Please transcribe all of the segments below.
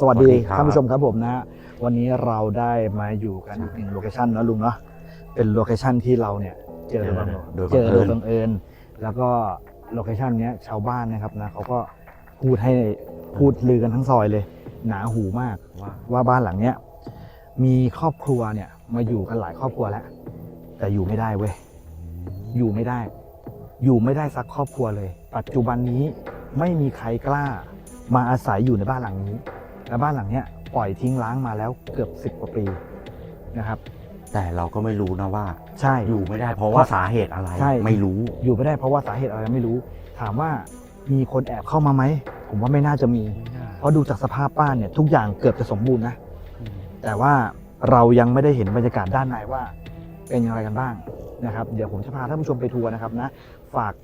สวัสดีสวัสดีครับท่านผู้ชมครับผมนะฮะวันนี้เราได้มาอยู่กันอีกหนึ่งโลเคชันนะลุงเนาะเป็นโลเคชันที่เราเนี่ยเจอโดยบังโดยบัเจงอเอิญโดยบังเอิญแล้วก็โลเคชันเนี้ยชาวบ้านนะครับนะเขาก็พูดให้พูดลือกันทั้งซอยเลย หนาหูมากว่าว่าบ้านหลังเนี้ยมีครอบครัวเนี่ยมาอยู่กันหลายครอบครัวแล้ว แต่อยู่ไม่ได้เว้ยอยู่ไม่ได้ อยู่ไม่ได้สักครอบครัวเลย ปัจจุบันนี้ไม่มีใครกล้ามาอาศัยอยู่ในบ้านหลังนี้ และบ้านหลังเนี้ยปล่อยทิ้งร้างมาแล้วเกือบสิบกว่าปีนะครับ แต่เราก็ไม่รู้นะว่า ใช่ อยู่ไม่ได้เพราะว่าสาเหตุอะไรใช่ ไม่รู้ อยู่ไม่ได้เพราะว่าสาเหตุอะไรไม่รู้ ถามว่ามีคนแอบเข้ามาไหม ผมว่าไม่น่าจะมี เพราะดูจากสภาพบ้านเนี่ยทุกอย่างเกือบจะสมบูรณ์นะ แต่ว่าเรายังไม่ได้เห็นบรรยากาศด้านในว่า เป็นอย่างไรกันบ้างนะครับ เดี๋ยวผมจะพาท่านผู้ชมไปทัวร์นะครับนะ ฝาก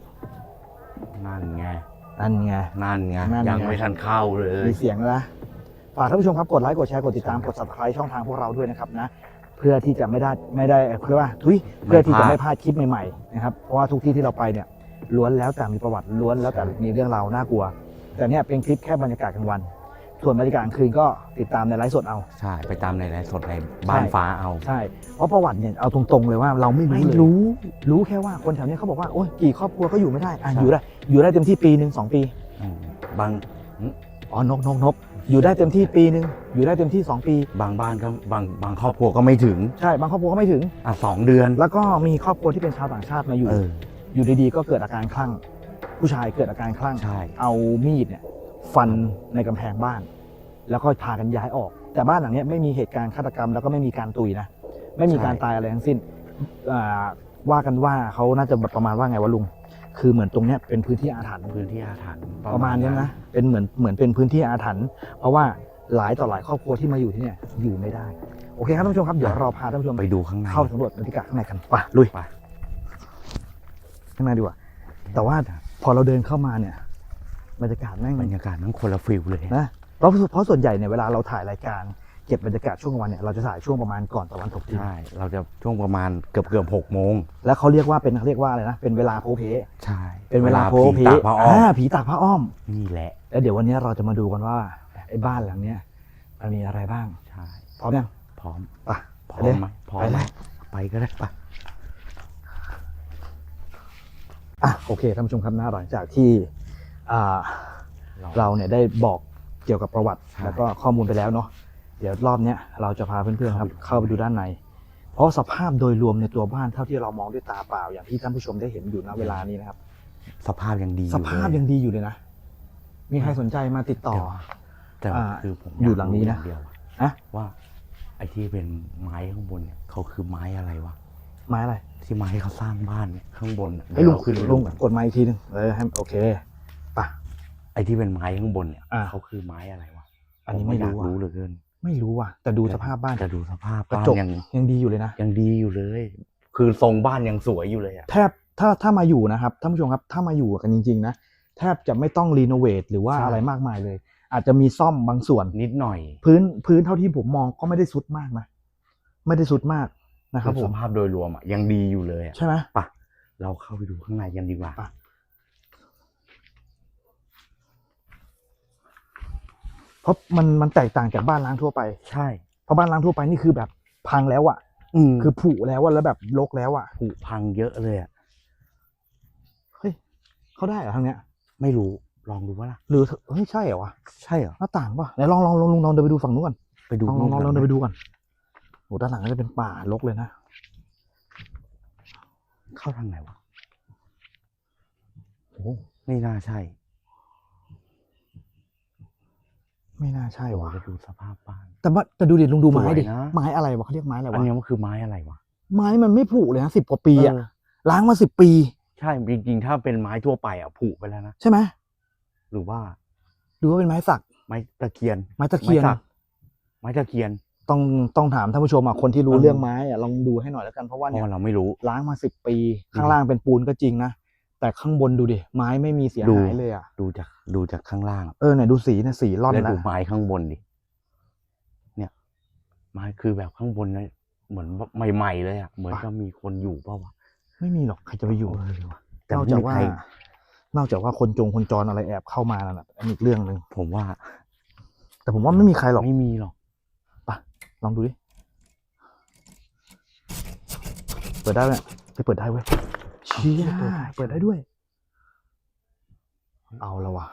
นั่นไง นั่นไง นั่นไงนั่นไง ยังไม่ทันเข้าเลย มีเสียงแล้วนะ ฝากท่านผู้ชมครับกดไลค์กดแชร์กดติดตามกด subscribe ช่องทางพวกเราด้วยนะครับนะเพื่อที่จะไม่ได้ไม่ได้เพื่อว่าทุยเพื่อที่จะไม่พลาดคลิปใหม่ๆนะครับเพราะว่าทุกที่ที่เราไปเนี่ยล้วนแล้วแต่มีประวัติล้วนแล้วแต่มีเรื่องราวน่ากลัว แต่เนี่ยเป็นคลิปแค่บรรยากาศกลางวัน ส่วนบรรยากาศกลางคืนก็ติดตามในไลฟ์สดเอาใช่ไปตามในไลฟ์สดในบ้านใช่ฟ้าเอาใช่เพราะประวัติเนี่ยเอาตรงๆเลยว่าเราไม่รู้เลยรู้ รู้แค่ว่าคนแถวเนี้ยเขาบอกว่าโอ้ยกี่ครอบครัวก็อยู่ไม่ได้อะใช่อยู่ได้อยู่ได้เต็มที่ปีหนึ่งสองปีอืมบางอ๋อนกนกนก อยู่ได้เต็มที่ปีหนึ่งอยู่ได้เต็มที่สองปี บางบ้านก็บางบางครอบครัวก็ไม่ถึงใช่ บางครอบครัวก็ไม่ถึง อะสองเดือน แล้วก็มีครอบครัวที่เป็นชาวต่างชาติมาอยู่ เออ อยู่ดีๆ ก็เกิดอาการคลั่ง ผู้ชายเกิดอาการคลั่ง ใช่ เอามีดเนี่ยฟันในกำแพงบ้าน แล้วก็พากันย้ายออก แต่บ้านหลังเนี้ยไม่มีเหตุการณ์ฆาตกรรม แล้วก็ไม่มีการตุยนะไม่มีการตายอะไรทั้งสิ้นอ่าว่ากันว่าเขาน่าจะแบบประมาณว่าไงวะลุง คือเหมือนตรงเนี้ยเป็นพื้นที่อาถรรพ์พื้นที่อาถรรพ์ประมาณนี้นะเป็นเหมือนเหมือนเป็นพื้นที่อาถรรพ์เพราะว่าหลายต่อหลายครอบครัวที่มาอยู่ที่เนี่ยอยู่ไม่ได้โอเคครับท่านผู้ชมครับเดี๋ยวเราพาท่านผู้ชมไปดูข้างในเข้าสำรวจบรรยากาศข้างในกันไปลุยไปข้างในดีกว่า แต่ว่าพอเราเดินเข้ามาเนี่ยบรรยากาศแม่งบรรยากาศนั้นคนละฟิลเลยนะเพราะเพราะส่วนใหญ่เนี่ยเวลาเราถ่ายรายการ เก็บบรรยากาศช่วงกลางวันเนี่ยเราจะถ่ายช่วงประมาณก่อนตะวันตกดินใช่ เราจะช่วงประมาณเกือบเกือบหกโมงแล้วเขาเรียกว่าเป็นเขาเรียกว่าอะไรนะเป็นเวลาโพเพใช่เป็นเวลาโพเพผีตากพระอ้อมอ่าผีตากพระอ้อมนี่แหละแล้วเดี๋ยววันนี้เราจะมาดูกันว่าไอ้บ้านหลังเนี้ยมันมีอะไรบ้างใช่พร้อมยังพร้อมไปพร้อไปเลยมไหมพร้อมไปไหเลมยไปก็ได้ไปอะโอเคท่านผู้ชมครับนะหลังจากที่อ่าเราเนี่ยได้บอกเกี่ยวกับประวัติใช่แล้วก็ข้อมูลไปแล้วเนาะ เดี๋ยวรอบเนี้ยเราจะพาเพื่อนๆครับเข้าไปดูด้านใน เพราะสภาพโดยรวมในตัวบ้านเท่าที่เรามองด้วยตาเปล่า อย่างที่ท่านผู้ชมได้เห็นอยู่ณเวลานี้นะครับ สภาพยังดีอสยู่ภาพเลยังดีอยู่เลยนะ มีใครสนใจมาติดต่อ แต่ว่าอ่าคือผมอยู่หลังนี้นะากรู้อย่างเดียวอะอะว่าไอ้ที่เป็นไม้ข้างบนเนี่ยเขาคือไม้อะไรวะไม้อะไรที่ไม้เขาสร้างบ้านเนี่ยข้างบนอะไอ้ยลุงเดี๋ยวเราขึ้นไปลุดูงกดไม้อีกทีหนึงเออให้โอเคป่ะไอ้ที่เป็นไม้ข้างบนเนี่ยอ่าเขาคือไม้อะไรวะอันนี้ผไม่อยารู้กอะรู้เหลือเกิน ไม่รู้ว่ะ แต่ดูสภาพบ้านจะดูสภาพกระบ้านจกยังยังดีอยู่เลยนะยังดีอยู่เลย คือทรงบ้านยังสวยอยู่เลยอะแทบถ้าถ้ามาอยู่นะครับท่านผู้ชมครับถ้ามาอยู่กันจริง ๆ นะแทบจะไม่ต้องรีโนเวทหรือว่าอะไรมากมายเลย อาจจะมีซ่อมบางส่วน นิดหน่อยพื้นพื้นเท่าที่ผมมองก็ไม่ได้สุดมากนะไม่ได้สุดมากนะครับผสมภาพโดยรวมอะยังดีอยู่เลยอะใช่ไหมไปะเราเข้าไปดูข้างในกันดีกว่า ไป เพราะมันมันแตกต่างจากบ้านล้างทั่วไป ใช่ เพราะบ้านล้างทั่วไปนี่คือแบบพังแล้วอะอืมคือผุแล้วอะแล้วแบบรกแล้วอะผุพังเยอะเลยอะเฮ้ยเขาได้เหรอทางเนี้ย ไม่รู้ ลองดูว่าล่ะ หรือเฮ้ยใช่เหรอวะใช่เหรอ หน้าต่างป่ะไหนลองลองลองลองลองเดินไปดูฝั่งนู้นก่อนไปดูลองลองลองลองเดินกัไปไหมดูก่อนโหด้านหลังก็จะเป็นป่ารกเลยนะเข้าทางไหนวะ โอ้ไม่น่าใช่ ไม่น่าใช่เดี๋ยววะจะดูสภาพบ้าน แต่ว่าแต่ดูดิลุงดูไม้ดิสวยนะ ไม้อะไรวะเขาเรียกไม้อะไรอันวะนี้มันคือไม้อะไรวะไม้มันไม่ผุเลยนะสิบกว่าปีอะเออล้างมาสิบปีใช่จริงๆ ถ้าเป็นไม้ทั่วไปอะผุไปแล้วนะ ใช่ไหมหรือว่าดูว่าเป็นไม้สัก ไม้ตะเคียน ไม้ตะเคียน ไม้สักไม้ตะเคียน ต้องต้องถามท่านผู้ชมอะคนที่รู้เออ เรื่องไม้อะลองดูให้หน่อยแล้วกันเพราะว่าเพเนี่ยราะเราไม่รู้ ล้างมาสิบปี ข้างล่างเป็นปูนก็จริงนะ แต่ข้างบนดูดิไม้ไม่มีเสียดูหายเลยอะดูจากดูจากข้างล่าง เออเนี่ยดูสีเนี่ยสีร่อนแล้วแล้วดูไม้ข้างบนดิเนี่ย ไม้คือแบบข้างบนเนี่ยเหมือนใหม่ๆเลยอะเหมือนจะมีคนอยู่เปล่าวะไม่มีหรอกใครจะไปอยู่เออว่ะแต่นอกไม่จากมีว่าใครนอกจากว่าคนจงคนจรอะไรแอบเข้ามานั่นแหละอันนี้อีกเรื่องหนึ่งผมว่า แต่ผมว่าไม่มีใครหรอกไม่มีหรอกลองดูดิเปิดได้ไหมไปเปิดได้เว้ย เชี่ยเปิดได้ด้วย เอาละวะ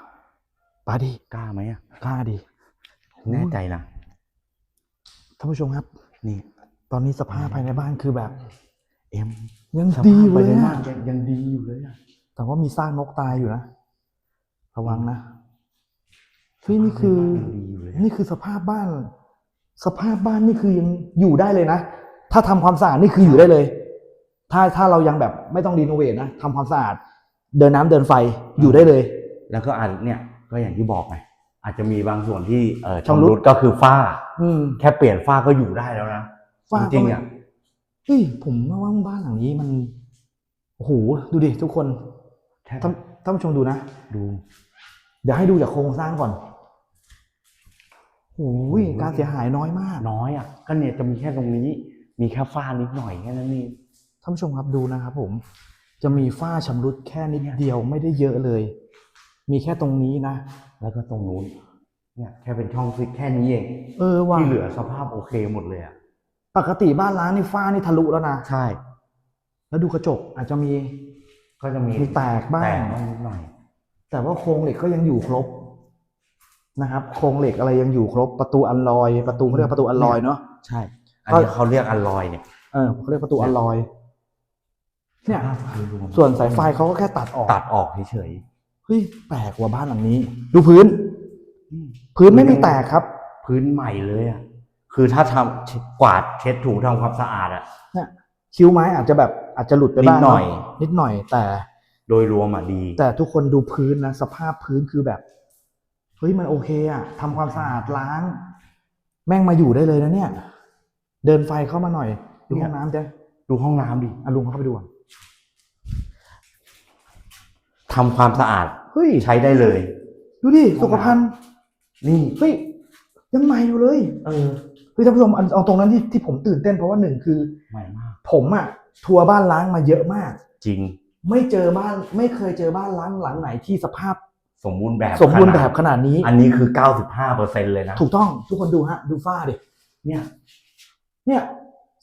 ไปดิกล้าไหมอะกล้าดิแน่ใจนะท่านผู้ชมครับ นี่ ตอนนี้สภาพภายในบ้านคือแบบ เอ็มยังสดีภาพเลไปยในอะบ้านยังยังดีอยู่เลยอะแต่ว่ามีซากนกตายอยู่นะระวังนะเฮ้ยนี่คือยังดีอยู่เลยนี่คือสภาพบ้าน สภาพบ้านนี่คือยังอยู่ได้เลยนะ ถ้าทำความสะอาดนี่คืออยู่ได้เลย ถ้าถ้าเรายังแบบไม่ต้องรีโนเวทนะทำความสะอาด เดินน้ำเดินไฟอยู่ได้เลย แล้วก็อาจเนี่ยก็อย่างที่บอกไงอาจจะมีบางส่วนที่เออชำรุดชำรุดก็คือฝ้า อืมแค่เปลี่ยนฝ้าก็อยู่ได้แล้วนะฝ้าจก็ริงไม่ๆอะเฮ้ยผมว่าว่าบ้านหลังนี้มันโอ้โหดูดิทุกคนแค่ท่านท่านผู้ชมดูนะ ดูเดี๋ยวให้ดูจากโครงสร้างก่อนโอ้ยการเสียหายน้อยมาก น้อยอะก็เนี่ยจะมีแค่ตรงนี้ มีแค่ฝ้านิดหน่อยแค่นั้นเอง ท่านผู้ชมครับดูนะครับผมจะมีฝ้าชำรุดแค่นิดเดียวไม่ได้เยอะเลย มีแค่ตรงนี้นะ แล้วก็ตรงนู้นเนี่ยแค่เป็นช่องฟิตแค่นี้เองเออว่ะที่เหลือสภาพโอเคหมดเลยอะปกติบ้านร้านนี่ฝ้านี่ทะลุแล้วนะใช่ แล้วดูกระจกอาจจะมีก็จะมีมีแตกบ้าแตง กบ้างนิดหน่อย แต่ว่าโครงเหล็กก็ยังอยู่ครบนะครับโครงเหล็กอะไรยังอยู่ครบประตูอัลลอย ประตูเขาเรียกประตูอัลลอยเนาะ ใช่ อันนี้เขาเรียกอัลลอยเนี่ย เออเขาเรียกประตูอัลลอย เนี่ยสภาพโดยรวมส่วนสายไฟเขาก็แค่ตัดออกตัดออกเฉยเฮ้ยแปลกว่าบ้านหลังนี้ ดูพื้นๆพื้นไม่มีแตกครับ พื้นใหม่เลยอะคือถ้าทำกวาดเช็ดถูทำความสะอาดอะเนี่ยคิ้วไม้อาจจะแบบอาจจะหลุดไปบ้างนิดหน่อยเะนิดหน่อยแต่ โดยรวมอะดี แต่ทุกคนดูพื้นนะสภาพพื้นคือแบบเฮ้ยมันโอเคอะทำความสะอาดล้าง แม่งมาอยู่ได้เลยนะเนี่ย เดินไฟเข้ามาหน่อย ดูเนี่ยห้องน้ำเจ๊ดูห้องน้ำดิอะลุงเข้าไปดูก่อน ทำความสะอาด เฮ้ยใช้ได้เลย ดูดิสุขภัณฑ์นี่ เฮ้ยยังใหม่อยู่เลยเออเฮ้ยท่านผู้ชมอันเอาตรงนั้นที่ที่ผมตื่นเต้นเพราะว่าหนึ่งคือ ใหม่มาก ผมอะทัวร์บ้านล้างมาเยอะมาก จริง ไม่เจอบ้านไม่เคยเจอบ้านล้างหลังไหนที่สภาพสมบูรณ์แบบสมบูรณ์ขแบนาดบขนาดนี้ อันนี้คือ95เปอร์เซ็นเลยนะ ถูกต้องทุกคนดูฮะ ดูฝ้าดิเนี่ย เนี่ย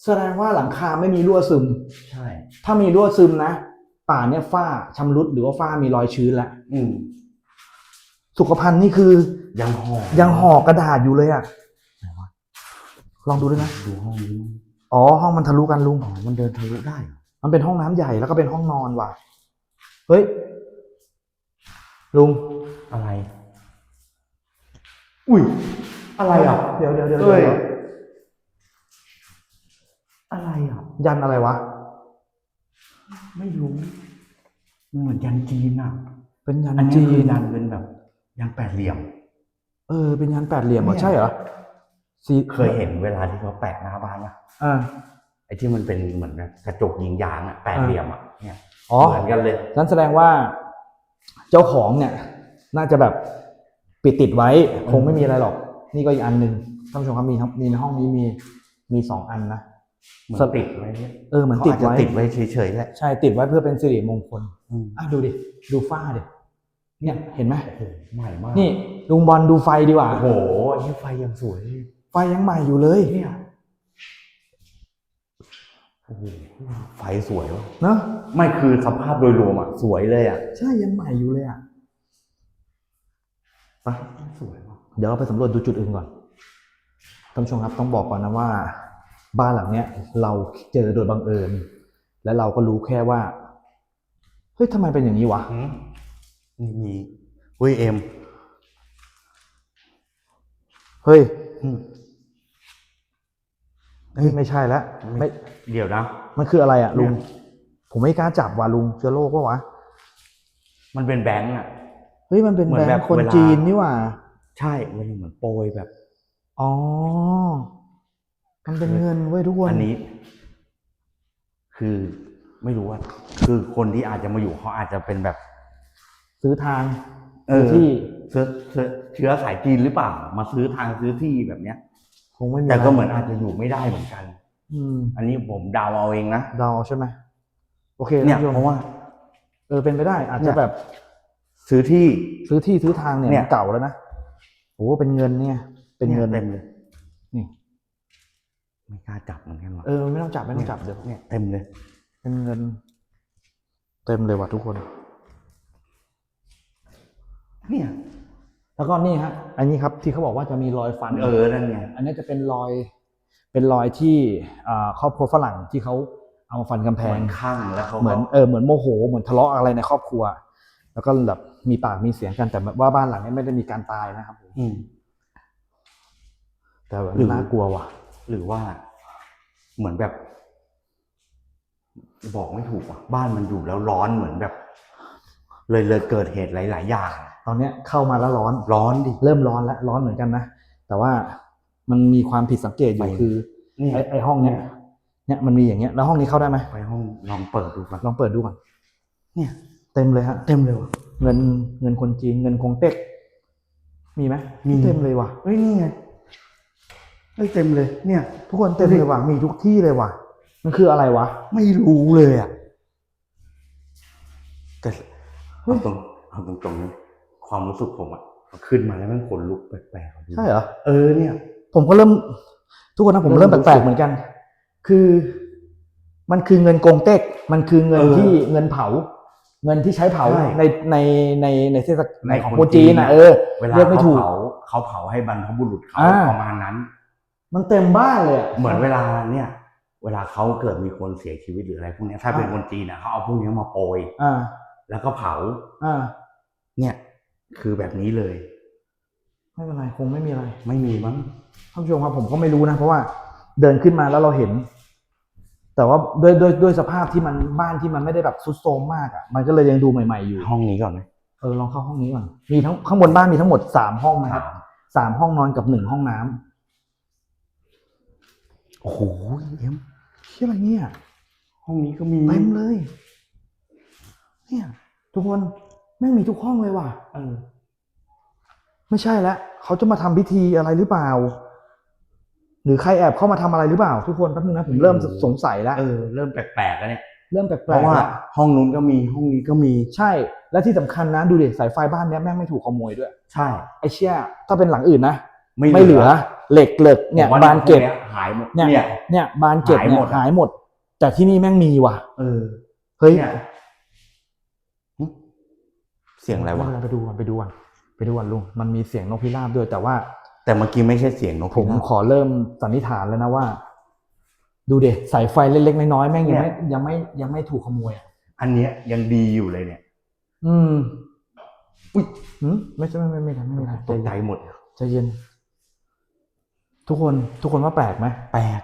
แสดงว่าหลังคาไม่มีรั่วซึม ใช่ ถ้ามีรั่วซึมนะ ป่านเนี่ยฝ้าชำรุดหรือว่าฝ้ามีรอยชื้นแล้วอืมสุขภัณฑ์นี่คือยังห่อยังห่อกระดาษอยู่เลยอะลองดูด้วยนะดูห้องนี้อ๋อห้องมันทะลุกันลุง อ๋อมันเดินทะลุได้เหรอมันเป็นห้องน้ำใหญ่แล้วก็เป็นห้องนอนว่ะ เฮ้ย ลุง อะไร อุ้ย อะไรอะ เดี๋ยวเดี๋ยวเดี๋ยวเอ้ยเดี๋ยวอะไรอะ ยันอะไรวะ ไม่รู้มันเหมือนยันจีนอะเป็นยันอันนี้จีคือน ยันเป็นแบบยันแปดเหลี่ยม เออเป็นยันแปดเหลี่ยมเหรอเนี่ย ใช่เหรอสีเคยเห็นเวลาที่เขาแปะหน้าบ้านอะอ่า ไอ้ที่มันเป็นเหมือนแบบกระจกยิงยางอะแปดเหลี่ยมอะเนี่ยอ๋อ เหมือนกันเลย นั่นแสดงว่าเจ้าของเนี่ย น่าจะแบบปิดติดไว้ คงไม่มีอะไรหรอก นี่ก็อีกอันหนึ่งท่านผู้ชมครับมีทั้งมีในห้องนี้มีมีสองอันนะ เหมือนติดไว้เนี่ยเออเหมือนติดขาาจไว้จะติดไว้เฉยๆแหละใช่ติดไว้เพื่อเป็นสิริมงคลอืมอะดูดิดูฝ้าดิเนี่ยเห็นไหมโอ้โหใหม่มากนี่ลุงบอลดูไฟดีกว่าโอ้โหนี่ไฟยังสวย ไฟยังใหม่อยู่เลยเนี่ยโอ้โหไฟสวยวะเนอะไม่คือสภาพโดยรวมอะสวยเลยอะใช่ยังใหม่อยู่เลยอะไปสวยวะเดี๋ยวเราไปสำรวจดูจุดอื่นก่อนท่านผู้ชมครับต้องบอกก่อนนะว่า บ้านหลังเนี้ยเราเจอโดยบังเอิญ และเราก็รู้แค่ว่าเฮ้ยทำไมเป็นอย่างนี้วะหืมนี่มีเฮ้ยเอ็มเฮ้ยอืมเฮ้ยไม่ใช่แล้วไม่เดี๋ยวนะมันคืออะไรอะลุงเนี่ยผมไม่กล้าจับว่ะลุงเชื้อโรคปะวะมันเป็นแบงค์อะเฮ้ยมันเป็นเหมือนแบงแบบค์คนเวลาจีนนี่หว่า ใช่มันเหมือนโปรยแบบ อ๋อ มันเป็นเงินเว้ยทุกคนอันนี้ คือไม่รู้ว่า คือคนที่อาจจะมาอยู่เขาอาจจะเป็นแบบ ซื้อทางเออที่เชื้อเชื้อเชื้อสายจีนหรือเปล่า มาซื้อทางซื้อที่แบบเนี้ยคงไม่มีแต่ก็ะไรเหมือนอาจจะอยู่ไม่ได้เหมือนกัน อืม อันนี้ผมเดาเอาเองนะเดาใช่ไหมโอเคเนี่ยท่านผู้ชมเพราะว่า เออเป็นไปได้ อาจเนี่จะยแบบ ซื้อที่ซื้อที่ซื้อทางเนี่ยเนี่ยมันเก่าแล้วนะโอ้เป็นเงินเนี่ย เป็นเงินเต็มเลยนี่ ไม่กล้าจับเหมือนกันหรอเออไม่ต้องจับไม่ต้องจับเดี๋ยวเนี่ยเต็มเลยเป็นเงิน เต็มเลยว่ะทุกคน เนี่ย แล้วก็นี่ฮะอันนี้ครับที่เขาบอกว่าจะมีรอยฟัน เออนั่นไงอันนี้จะเป็นรอยเป็นรอยที่อ่าครอบครัวฝรั่งที่เขาเอามาฟันกำแพเหมืงอนข้างแล้วเขาเหมือนเออเหมือนโมโหเหมือนทะเลาะอะไรในครอบครัว แล้วก็แบบมีปากมีเสียงกันแต่ว่าบ้านหลังนี้ไม่ได้มีการตายนะครับผมอืมแต่แบบหรือน่ากลัวว่ะ หรือว่าเหมือนแบบ บอกไม่ถูกอะบ้านมันอยู่แล้วร้อนเหมือนแบบ เลยเลยเกิดเหตุหลาย ๆ อย่าง ตอนเนี้ยเข้ามาแล้วร้อนร้อนดิ เริ่มร้อนแล้วร้อนเหมือนกันนะ แต่ว่ามันมีความผิดสังเกตอยู่ไปคือนี่ ไอไอห้องเนี้ยเนี่ยมันมีอย่างเงี้ยแล้วห้องนี้เข้าได้ไหมไปห้องลองเปิดดูกันลองเปิดดูก่อนเนี่ยเต็มเลยฮะเต็มเลยว่ะ เงินเงินคนจีนเงินคงเต็ก มีไหมมี เต็มเลยว่ะ เฮ้ยนี่ไง เฮ้ยเต็มเลยเนี่ย ทุกคนเต็มเลยว่ะมีทุกที่เลยว่ะ มันคืออะไรวะ ไม่รู้เลยอะแต่เฮ้เอายตรงเอาตรงตรงๆนี้ความรู้สึกผมอะขึ้นมาแล้วมันขนลุกแปลกๆอะดูใช่เหรอเออเนี่ย ผมก็เริ่ม ทุกคนนะผมเริ่เริ่มมรู้สึกแปลกๆเหมือนกัน คือ มันคือเงินกงเต็ก มันคือเงินเออที่เงินเผา เงินที่ใช้เผาใช่ในในในในเทศกาลในของคนโปรจีนจีนนะอะเออเวลาเรียกไม่เขาถูกเผาเขาเผาให้บรรพบุรุษเขาอ่าประมาณนั้น มันเต็มบ้านเลยอะเหมือนเวลาเนี่ย เวลาเขาเกิดมีคนเสียชีวิตหรืออะไรพวกเนี้ยถ้าเป็นคนจีนนะเขาเอาพวกเนี้ยมาโปรยอ่าแล้วก็เผาอ่าเนี่ย คือแบบนี้เลย ไม่เป็นไรคงไม่มีอะไร ไม่มีมั้งท่านผู้ชมครับผมก็ไม่รู้นะเพราะว่าเดินขึ้นมาแล้วเราเห็น แต่ว่าด้วยด้วยด้วยสภาพที่มันบ้านที่มันไม่ได้แบบซุดโทรมมากอะ มันก็เลยยังดูใหม่ ๆอยู่ ห้องนี้ก่อนไหมเออลองเข้าห้องนี้ก่อนมีทั้งข้างบนบ้านมีทั้งหมดสามห้องนะครับถามสามห้องนอนกับหนึ่งห้องน้ำ โอ้โหเอ็มเชื่ออะไรเนี่ย ห้องนี้ก็มีเต็มเลย เนี่ย ทุกคนแม่งมีทุกห้องเลยว่ะ เออ ไม่ใช่แล้วเขาจะมาทำพิธีอะไรหรือเปล่า หรือใครแอบเข้ามาทำอะไรหรือเปล่า ทุกคนแป๊บนึงนะผมเริ่มสงสัยแล้วเออเริ่มแปลกๆแล้วเนี่ยเริ่มแปลกๆเพราะว่าแล้วห้องนู้นก็มีห้องนี้ก็มีใช่ และที่สำคัญนะดูดิสายไฟบ้านเนี้ยแม่งไม่ถูกขโมยด้วย ใช่ไอเชี่ยถ้าเป็นหลังอื่นนะไม่ไม่เหลือ เหล็กเหล็กเนี่ยผมว่บานเก็บพวหายหมดเนี่ยเนี่ยเนี่ยบานเก็บหายเนี่หมยดหายหมด แต่ที่นี่แม่งมีว่ะ เออเฮ้ยเนี่ยหึเสียงอะไรวะม่เป็นไปดูก่อนไปดูก่อนไปดูก่อนลุงมันมีเสียงนกพิราบด้วยแต่ว่า แต่เมื่อกี้ไม่ใช่เสียงนกผมพิราบขอเริ่มสันนิษฐานแล้วนะว่า ดูเด็สายไฟเล็กๆน้อยๆแม่งยังเนี่ไม่ยยังไม่ยังไม่ถูกขโมยอะอันเนี้ยยังดีอยู่เลยเนี่ย อืม อุ๊ยหืมไม่ใช่ไม่ไม่ไม่ไม่ไม่ไม่ไม่ตกใจหมดใจเย็น ทุกคนทุกคนว่าแปลกไหมแปลก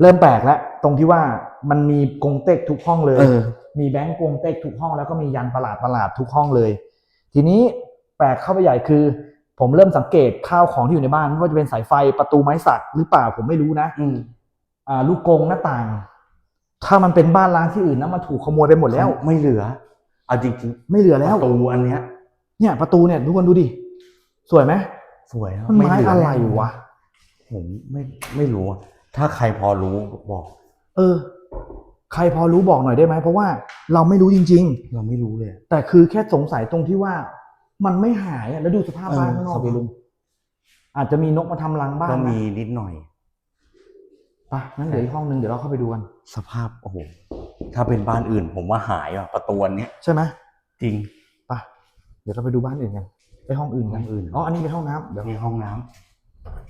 เริ่มแปลกแล้วตรงที่ว่ามันมีกงเต็กทุกห้องเลย เออ มีแบงก์กงเต็กทุกห้องแล้วก็มียันประหลาดประหลาดทุกห้องเลย ทีนี้แปลกเข้าไปใหญ่คือ ผมเริ่มสังเกตข้าวของที่อยู่ในบ้านไม่ว่าจะเป็นสายไฟประตูไม้สักหรือเปล่าผมไม่รู้นะ อืมอ่าลูกกรงหน้าต่าง ถ้ามันเป็นบ้านร้างที่อื่นนะมันถูกขโมยไปหมดแล้วไม่เหลือ เอาจริงไม่เหลือๆแล้ว ประตูอันเนี้ย เนี่ยประตูเนี่ยทุกคนดูดิสวยไหมสวยอะมันไม้เหลือะไรแน่วะ ผมไม่ไม่รู้อะถ้าใครพอรู้บอก เออ ใครพอรู้บอกหน่อยได้ไหมเพราะว่าเราไม่รู้จริง เราไม่รู้เลยๆแต่คือแค่สงสัยตรงที่ว่า มันไม่หายอะแล้วดูสภาพบ้านข้างนอกเออดิลุงอาจจะมีนกมาทำรังบ้านก็นะมีนิดหน่อย ไปะงั้นเดี๋ยวอีกห้องนึงเดี๋ยวเราเข้าไปดูกันสภาพโอ้โหถ้าเป็นบ้านอื่น ผมว่าหายอะประตูอันเนี้ยใช่ไหมจริง ไปะเดี๋ยวเราไปดูบ้านอื่นกันไปห้องอื่นกันห้องอื่น อ๋ออันนี้เป็นห้องน้ำเดี๋ยว นี่ห้องน้ำ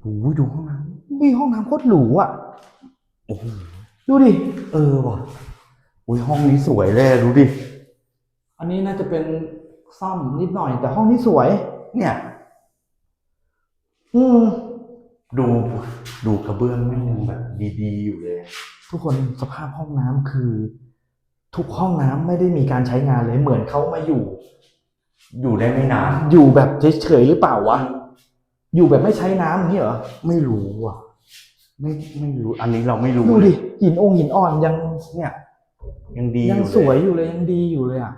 โอ้ยดูห้องน้มีห้องน้ำโคตรหรูอะำโอ้โหดูดิ เออว่ะอุ้ยห้องนี้สวยเลยดูดิ อันนี้น่าจะเป็นซ่อมนิดหน่อย แต่ห้องนี้สวย เนี่ย อืมดูดูกระเบื้องแม่งยังแบบดีๆอยู่เลย ทุกคนสภาพห้องน้ำคือ ทุกห้องน้ำไม่ได้มีการใช้งานเลยเหมือนเขามาอยู่ อยู่ได้ไม่นาน อยู่แบบเฉยๆหรือเปล่าวะ อยู่แบบไม่ใช้น้ำอย่างนี้เหรอ ไม่รู้อะ ไม่ไม่รู้ อันนี้เราไม่รู้ดูดิหินองค์หินอ่อนยังเนี่ยยังดียังอสวยอยู่เลยยังดีอยู่เลยอะ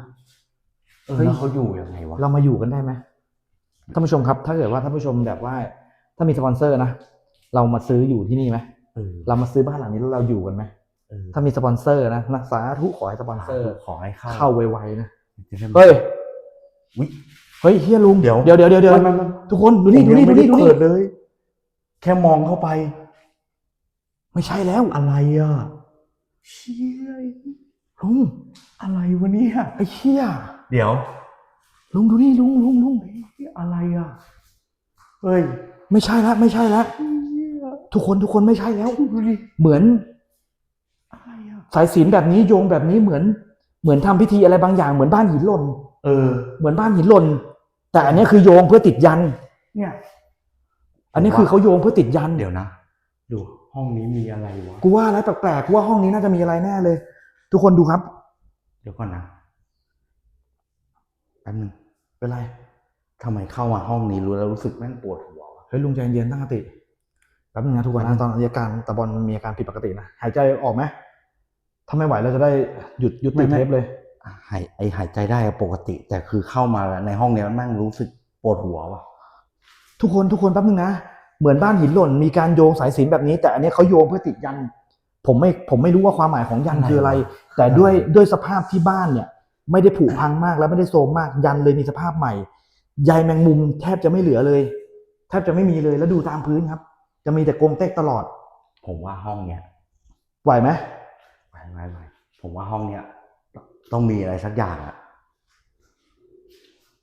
เออเฮ้ยแล้วเขาอยู่ยังไงวะเรามาอยู่กันได้ไหมท่านผู้ชมครับ ถ้าเกิดว่าท่านผู้ชมแบบว่า ถ้ามีสปอนเซอร์นะเรามาซื้ออยู่ที่นี่ไหมเออเรามาซื้อบ้านหลังนี้แล้วเราอยู่กันไหมเออถ้ามีสปอนเซอร์นะนะสาธุขอให้สปอนเซอร์ ขอให้เข้าเข้าไวๆนะ จะได้เฮ้ย อุ๊ย เฮ้ยเฮียลุงเดี๋ยวเดี๋ยวเดี๋ยวเดี๋ยวเดี๋ยวไม่ไม่ไม่ทุกคนดูนี่ดูนี่ผมดูยังนี่ดูนี่ไม่ไเปิดเลย แค่มองเข้าไป ไม่ใช่แล้วอะไรอะเชี่ยลุงอะไรวะเนี่ยไอ้เชี่ยเดี๋ยว ลุงดูนี่ลุงลุงลุงอะไรอะเฮ้ย ไม่ใช่ละไม่ใช่ละทุกคนทุกคนไม่ใช่แล้วดูดิเหมือนอะไรอะสายศีลแบบนี้โยงแบบนี้เหมือน เหมือนทำพิธีอะไรบางอย่างเหมือนบ้านหินหล่นเออ เหมือนบ้านหินหล่น แต่อันนี้คือโยงเพื่อติดยัน เนี่ย อันนี้คือเขาโยงเพื่อติดยันเดี๋ยวนะดูห้องนี้มีอะไรวะกูว่าแล้วแปลกๆกูว่าห้องนี้น่าจะมีอะไรแน่เลย ทุกคนดูครับ เดี๋ยวก่อนนะแป๊บนึงเป็นไรทำไมเข้ามาห้องนี้รู้แล้วรู้สึกแม่งปวดหัววะเฮ้ยลุงใจเย็นตั้งสติแป๊บนึงนะทุกคนนะตอนอาการตะบอลมันมีอาการผิดปกตินะหายใจออกไหมถ้าไม่ไหวเราจะได้หยุดยุติเทปเลยอะ หายไอหายใจได้อะปกติ แต่คือเข้ามาในห้องเนี้ยแม่งรู้สึกปวดหัวว่ะทุกคนทุกคนแป๊บนึงนะเหมือนบ้านหินหล่นมีการโยงสายสิญจนแบบนี้ แต่อันนี้เขาโยงเพื่อติดยัน ผมไม่ผมไม่รู้ว่าความหมายของยันคืออะไร แต่ด้วยด้วยสภาพที่บ้านเนี่ย ไม่ได้ผุพังมากและไม่ได้โทรมมากยันเลยมีสภาพใหม่ใยแมงมุมแทบจะไม่เหลือเลยแทบจะไม่มีเลยแล้วดูตามพื้นครับ จะมีแต่กรงเต็กตลอด ผมว่าห้องเนี้ยไหวไหมไปไปไปผมว่าห้องเนี้ย ต้องมีอะไรสักอย่างอะ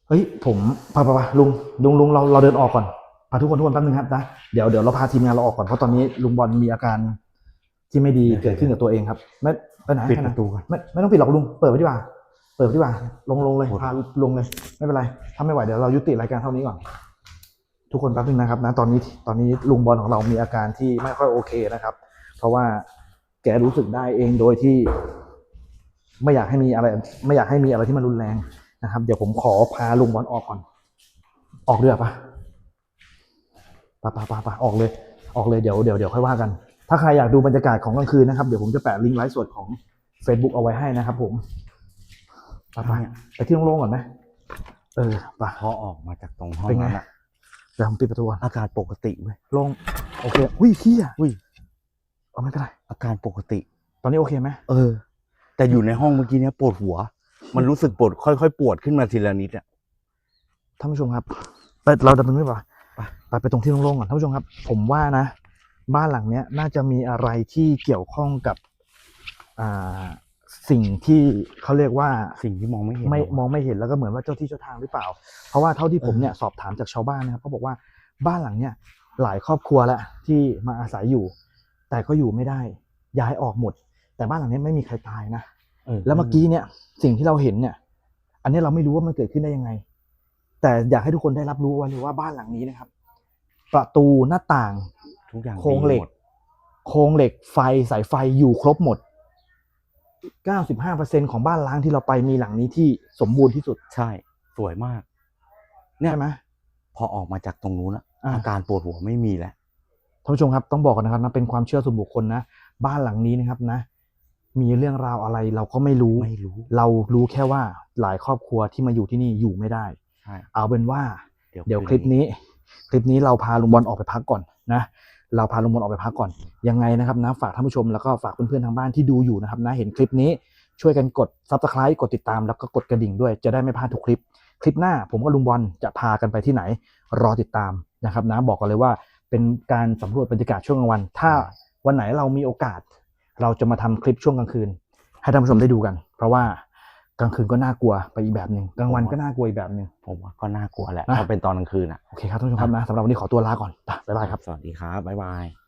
เฮ้ยผมพาพาพาลุงลุงลุงเราเราเดินออกก่อนพาทุกคนทุกคนแป๊บนึงครับนะเดี๋ยวเดี๋ยวเราพาทีมงานเราออกก่อนเพราะตอนนี้ลุงบอลมีอาการที่ไม่ดีเกิดขึ้นกับตัวเองครับ ไม่ไปไหนปิดไปปไหนระตูก่อนไม่ไม่ต้องปิดหรอกลุงเปิดไว้ดีกว่าเปิดไว้ดีกว่า ลงลงเลยพาลงเลย ไม่เป็นไรถ้าไม่ไหวเดี๋ยวเรายุติรายการเท่านี้ก่อนทุกคนแป๊บนึงนะครับนะตอนนี้ตอนนี้ลุงบอลของเรามีอาการที่ไม่ค่อยโอเคนะครับ เพราะว่าแกรู้สึกได้เองโดยที่ ไม่อยากให้มีอะไร ไม่อยากให้มีอะไรที่มันรุนแรงนะครับ เดี๋ยวผมขอพาลุงบอลออกก่อน ออกเรือปะปะปะปะปะออกเลย ออกเลยเดี๋ยวเดี๋ยวเดี๋ยวค่อยว่ากัน ถ้าใครอยากดูบรรยากาศของกลางคืนนะครับ เดี๋ยวผมจะแปะลิงก์ไลฟ์สดของ Facebook เอาไว้ให้นะครับ ผมไปไปไปที่โล่งๆก่อนไหมเออไปพอออกมาจากตรงห้องเป็นไงนั้นอะเดี๋ยวผมปิดประตูก่อนอาการปกติเว้ยโล่งโอเค อุ้ยขี้อะอุ้ยเอาไม่เป็นไรอาการปกติ ตอนนี้โอเคไหมเออ แต่อยู่ในห้องเมื่อกี้เนี้ยปวดหัว มันรู้สึกปวดค่อยๆปวดขึ้นมาทีละนิดอะท่านผู้ชมครับไปเราดำเนินไม่ป่ะไปไปไปตรงที่โล่งๆก่อนท่านผู้ชมครับ ผมว่านะ บ้านหลังเนี้ยน่าจะมีอะไรที่เกี่ยวข้องกับอ่าสิ่งที่เขาเรียกว่าสิ่งที่มองไม่เห็นไม่หรอกมองไม่เห็นแล้วก็เหมือนว่าเจ้าที่เจ้าทางหรือเปล่า เพราะว่าเท่าที่ผมเนี่ยสอบถามจากชาวบ้านนะครับเขาบอกว่าบ้านหลังเนี่ยหลายครอบครัวแล้วที่มาอาศัยอยู่ แต่ก็อยู่ไม่ได้ ย้ายออกหมด แต่บ้านหลังเนี้ยไม่มีใครตายนะแล้วเมื่อกี้เนี่ย สิ่งที่เราเห็นเนี่ย อันนี้เราไม่รู้ว่ามันเกิดขึ้นได้ยังไง แต่อยากให้ทุกคนได้รับรู้ไว้เลยว่าบ้านหลังนี้นะครับ ประตูหน้าต่างทุกอย่างโครงเหล็กดีมดโครงเหล็กไฟสายไฟอยู่ครบหมด 95%ของบ้านล้างที่เราไปมีหลังนี้ที่สมบูรณ์ที่สุดใช่ สวยมาก เนี่ยใช่ไหมพอออกมาจากตรงนู้นอะอ่าอาการปวดหัวไม่มีแล้วท่านผู้ชมครับต้องบอกกันนะครับนะเป็นความเชื่อส่วนบุคคลนะบ้านหลังนี้นะครับนะ มีเรื่องราวอะไรเราก็ไม่รู้ ไม่รู้ เรารู้แค่ว่าหลายครอบครัวที่มาอยู่ที่นี่อยู่ไม่ได้ ใช่เอาเป็นว่าเดี๋ยวเดี๋ยวคลิปนี้ คลิปนี้เราพาลุงบอลออกไปพักก่อนนะ เราพาลุงบอลออกไปพักก่อน ยังไงนะครับนะฝากท่านผู้ชมแล้วก็ฝากเพื่อนๆทางบ้านที่ดูอยู่นะครับนะเห็นคลิปนี้ช่วยกันกด subscribe กดติดตามแล้วก็กดกระดิ่งด้วย จะได้ไม่พลาดทุกคลิป คลิปหน้าผมกับลุงบอลจะพากันไปที่ไหน รอติดตามนะครับนะบอกกันเลยว่าเป็นการสำรวจบรรยากาศช่วงกลางวัน ถ้าวันไหนเรามีโอกาส เราจะมาทำคลิปช่วงกลางคืน ให้ท่านผู้ชมได้ดูกัน เพราะว่ากลางคืนก็น่ากลัวไปอีกแบบหนึ่งกลางวันก็น่ากลัวอีกแบบหนึ่งผมว่าก็น่ากลัวแหละนะถ้าเป็นตอนกลางคืนอะโอเคครับท่านผู้ชมครับนะสำหรับวันนี้ขอตัวลาก่อนไปบ๊ายบายครับสวัสดีครับบ๊ายบาย